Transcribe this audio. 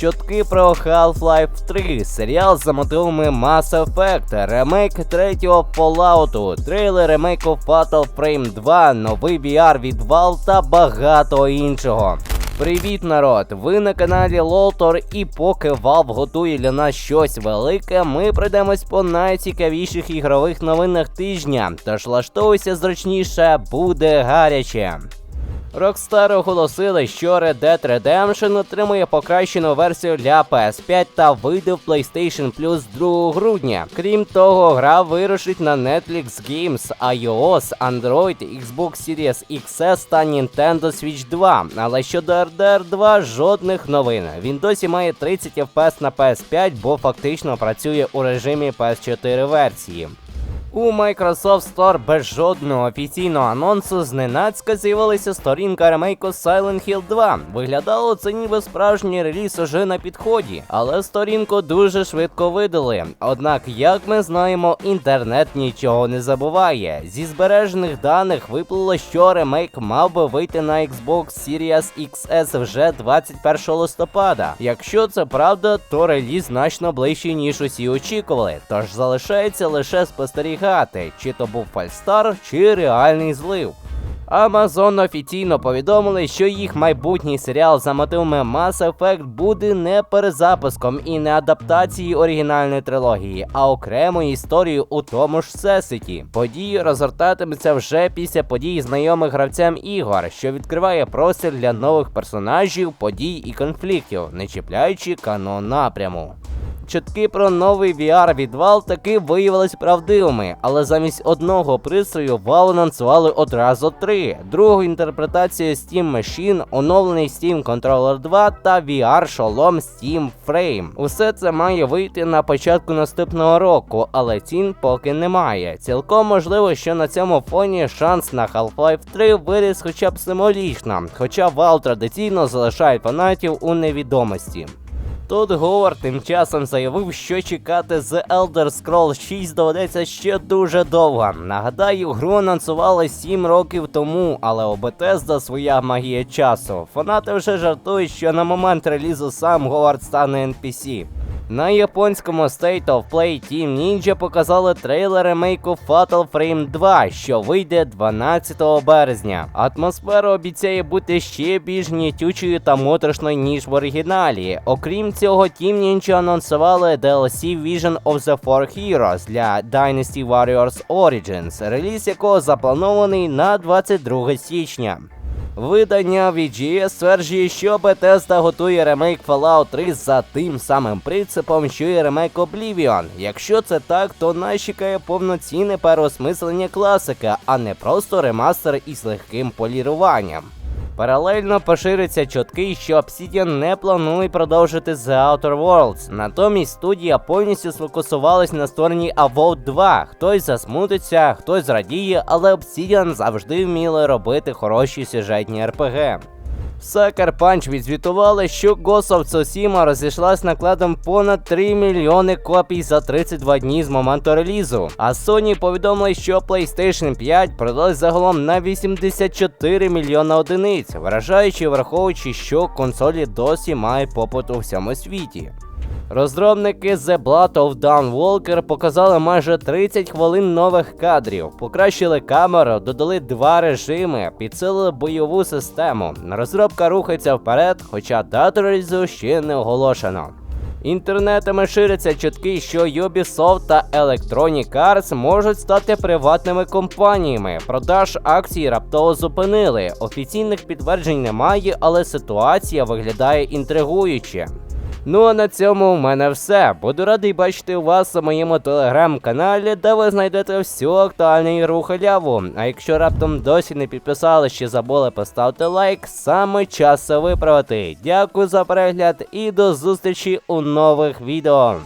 Чутки про Half-Life 3, серіал за мотивами Mass Effect, ремейк третього Fallout, трейлер ремейку Fatal Frame 2, новий VR від Valve та багато іншого. Привіт, народ! Ви на каналі Лолтор, і поки Valve готує для нас щось велике, ми пройдемось по найцікавіших ігрових новинах тижня. Тож влаштовуйся зручніше, буде гаряче. Rockstar оголосили, що Red Dead Redemption отримує покращену версію для PS5 та вийде в PlayStation Plus 2 грудня. Крім того, гра вирушить на Netflix Games, iOS, Android, Xbox Series XS та Nintendo Switch 2. Але щодо RDR 2 жодних новин. Він досі має 30 FPS на PS5, бо фактично працює у режимі PS4 версії. У Microsoft Store без жодного офіційного анонсу зненацька з'явилася сторінка ремейку Silent Hill 2. Виглядало це ніби справжній реліз уже на підході, але сторінку дуже швидко видали. Однак, як ми знаємо, інтернет нічого не забуває. Зі збережених даних виплило, що ремейк мав би вийти на Xbox Series XS вже 21 листопада. Якщо це правда, то реліз значно ближчий, ніж усі очікували. Тож залишається лише спостерігати спостерігати, чи то був фальстар, чи реальний злив. Amazon офіційно повідомили, що їх майбутній серіал за мотивами Mass Effect буде не перезапуском і не адаптацією оригінальної трилогії, а окремою історією у тому ж всесвіті. Події розгортатимуться вже після подій знайомих гравцям ігор, що відкриває простір для нових персонажів, подій і конфліктів, не чіпляючи канон напряму. Чутки про новий VR від Valve таки виявились правдивими, але замість одного пристрою Valve анонсували одразу три: другу інтерпретацію Steam Machine, оновлений Steam Controller 2 та VR шолом Steam Frame. Усе це має вийти на початку наступного року, але цін поки немає. Цілком можливо, що на цьому фоні шанс на Half-Life 3 виріс хоча б символічно, хоча Valve традиційно залишає фанатів у невідомості. Тут Говард тим часом заявив, що чекати з Elder Scrolls 6 доведеться ще дуже довго. Нагадаю, гру анонсували 7 років тому, але у Bethesda своя магія часу. Фанати вже жартують, що на момент релізу сам Говард стане NPC. На японському State of Play Team Ninja показали трейлер ремейку Fatal Frame 2, що вийде 12 березня. Атмосфера обіцяє бути ще більш нітючою та моторошною, ніж в оригіналі. Окрім цього, Team Ninja анонсували DLC Vision of the Four Heroes для Dynasty Warriors Origins, реліз якого запланований на 22 січня. Видання VGS стверджує, що Bethesda готує ремейк Fallout 3 за тим самим принципом, що і ремейк Oblivion. Якщо це так, то нас чекає повноцінне переосмислення класика, а не просто ремастер із легким поліруванням. Паралельно пошириться чутки, що Obsidian не планує продовжити The Outer Worlds. Натомість студія повністю сфокусувалась на стороні Avowed 2. Хтось засмутиться, хтось зрадіє, але Obsidian завжди вміли робити хороші сюжетні РПГ. Sucker Punch відзвітували, що Ghost of Tsushima розійшлась накладом понад 3 мільйони копій за 32 дні з моменту релізу. А Sony повідомили, що PlayStation 5 продалось загалом на 84 мільйона одиниць, вражаючи, враховуючи, що консолі досі мають попит у всьому світі. Розробники The Blood of Dawn Walker показали майже 30 хвилин нових кадрів, покращили камеру, додали два режими, підсилили бойову систему. Розробка рухається вперед, хоча дату релізу ще не оголошено. Інтернетами ширяться чутки, що Ubisoft та Electronic Arts можуть стати приватними компаніями. Продаж акцій раптово зупинили. Офіційних підтверджень немає, але ситуація виглядає інтригуюче. Ну а на цьому в мене все. Буду радий бачити вас у моєму телеграм-каналі, де ви знайдете всю актуальну ігру халяву. А якщо раптом досі не підписали чи забули поставити лайк, саме час це виправити. Дякую за перегляд і до зустрічі у нових відео.